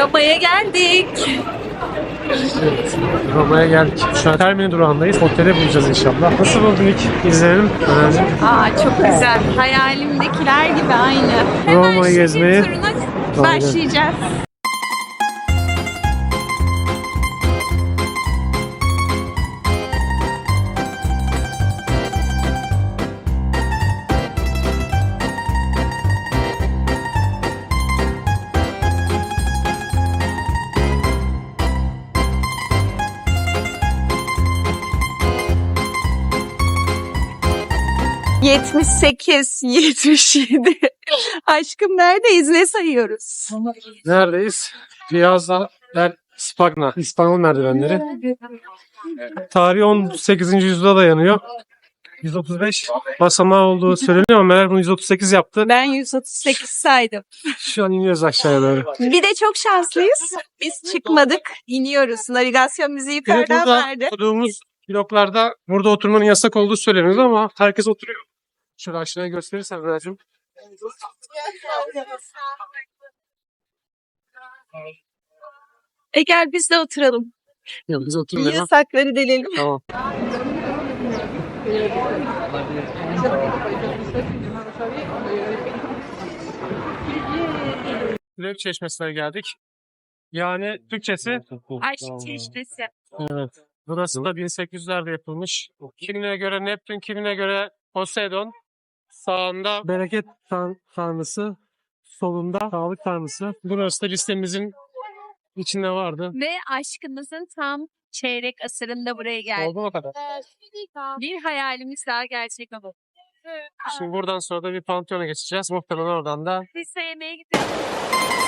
Roma'ya geldik. Roma'ya geldik. Şu an Termini durağındayız. Oteli bulacağız inşallah. Nasıl buldun ilk izlenim? Öğrencim. Aa çok güzel. Hayalimdekiler gibi aynı. Hemen Roma'yı şehir gezmeye turuna başlayacağız. Yetmiş sekiz, yetmiş yedi. Aşkım neredeyiz? Ne sayıyoruz? Neredeyiz? Piazza del Spagna. İspanyol merdivenleri. Tarihi 18. yüzyıla dayanıyor. 135 basamağı olduğu söyleniyor ama meğer bunu 138 yaptı. Ben 138 saydım. Şu an iniyoruz aşağıya doğru. Bir de çok şanslıyız. Biz çıkmadık. iniyoruz. Navigasyon bizi Bir de yukarıdan burada verdi. oturduğumuz bloklarda burada oturmanın yasak olduğu söyleniyor ama herkes oturuyor. Şöyle aşağıya gösterirsen Racim. E gel biz de oturalım. Yok biz oturmuyoruz. Yasakları delelim. Tamam. Löv Çeşmesi'ne geldik. Yani Türkçesi Aşk çeşmesi. Evet. Burası da 1800'lerde yapılmış. Kimine göre Neptün, kimine göre Poseidon. Sağında bereket tan- tanrısı, solunda sağlık tanrısı. Burası da listemizin içinde vardı. Ve aşkımızın tam çeyrek asırında buraya geldik. Oldu mu kadar? Bir hayalimiz daha gerçek oldu. Şimdi buradan sonra da bir Pantheon'a geçeceğiz. Muhtemelen oradan da Pizza yemeye gidiyoruz.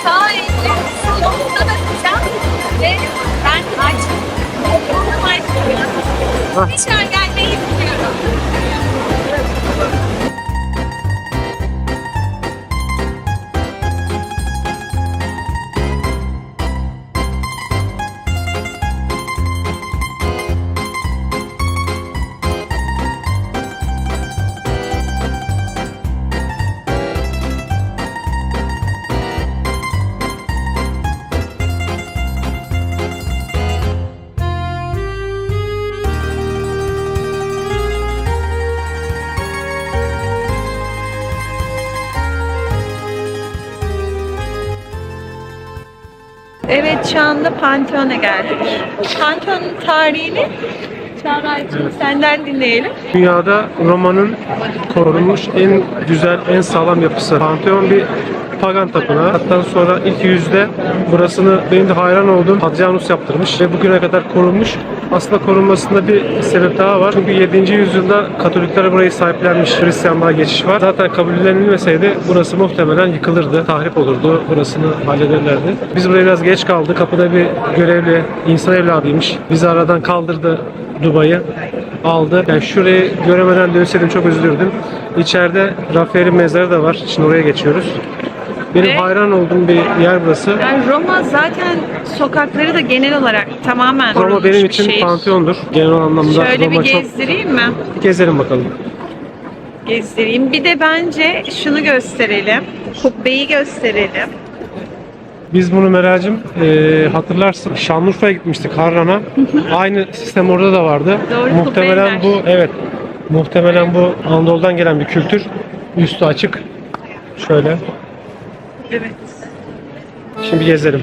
Sağ elimde solumda da pizza ve ben açım. Okulum açım. Hah. Hiç an gelmeyi istiyorum. Evet şu anda Pantheon'a geldik. Pantheon'un tarihini Çağrı'cığım senden dinleyelim. Dünyada Roma'nın korunmuş en güzel, en sağlam yapısı. Pantheon bir pagan tapınağı. Hatta sonra ilk yüzde burasını benim de hayran olduğum Hadrianus yaptırmış ve bugüne kadar korunmuş. Aslında korunmasında bir sebep daha var. Çünkü 7. yüzyılda Katolikler burayı sahiplenmiş. Hristiyanlığa geçiş var. Zaten kabullenilmeseydi burası muhtemelen yıkılırdı. Tahrip olurdu. Burasını hallederlerdi. Biz buraya biraz geç kaldık. Kapıda bir görevli insan evladıymış. Bizi aradan kaldırdı Dubai'ye aldı. Yani şurayı göremeden dönseydim çok üzülürdüm. İçeride Rafael'in mezarı da var. Şimdi oraya geçiyoruz. Benim Ve- hayran olduğum bir yer burası. Yani Roma zaten sokakları da genel olarak tamamen Roma benim için şehir. Pantheon'dur. Genel anlamda Şöyle Roma bir çok... gezdireyim mi? Gezelim bakalım. Gezdireyim. Bir de bence şunu gösterelim. Kubbeyi gösterelim. Biz bunu Meral'cim eee hatırlarsın Şanlıurfa'ya gitmiştik Harran'a. Aynı sistem orada da vardı. Doğru, muhtemelen bu evet. Muhtemelen bu Anadolu'dan gelen bir kültür. Üstü açık. Şöyle. Evet. Şimdi gezelim.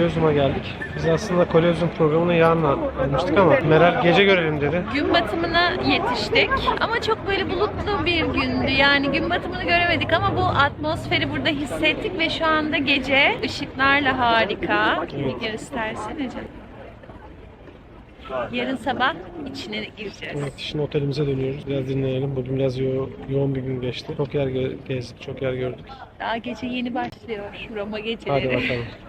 Geldik. Biz aslında Kolezyum programını yarın almıştık ama Meral gece görelim dedi. Gün batımına yetiştik ama çok böyle bulutlu bir gündü. Yani gün batımını göremedik ama bu atmosferi burada hissettik ve şu anda gece ışıklarla harika. Bir göstersene canım. Yarın sabah içine gireceğiz. Evet, şimdi otelimize dönüyoruz. Biraz dinleyelim. Bugün biraz yo- yoğun bir gün geçti. Çok yer gö- gezdik, çok yer gördük. Daha gece yeni başlıyor Roma geceleri. Hadi bakalım.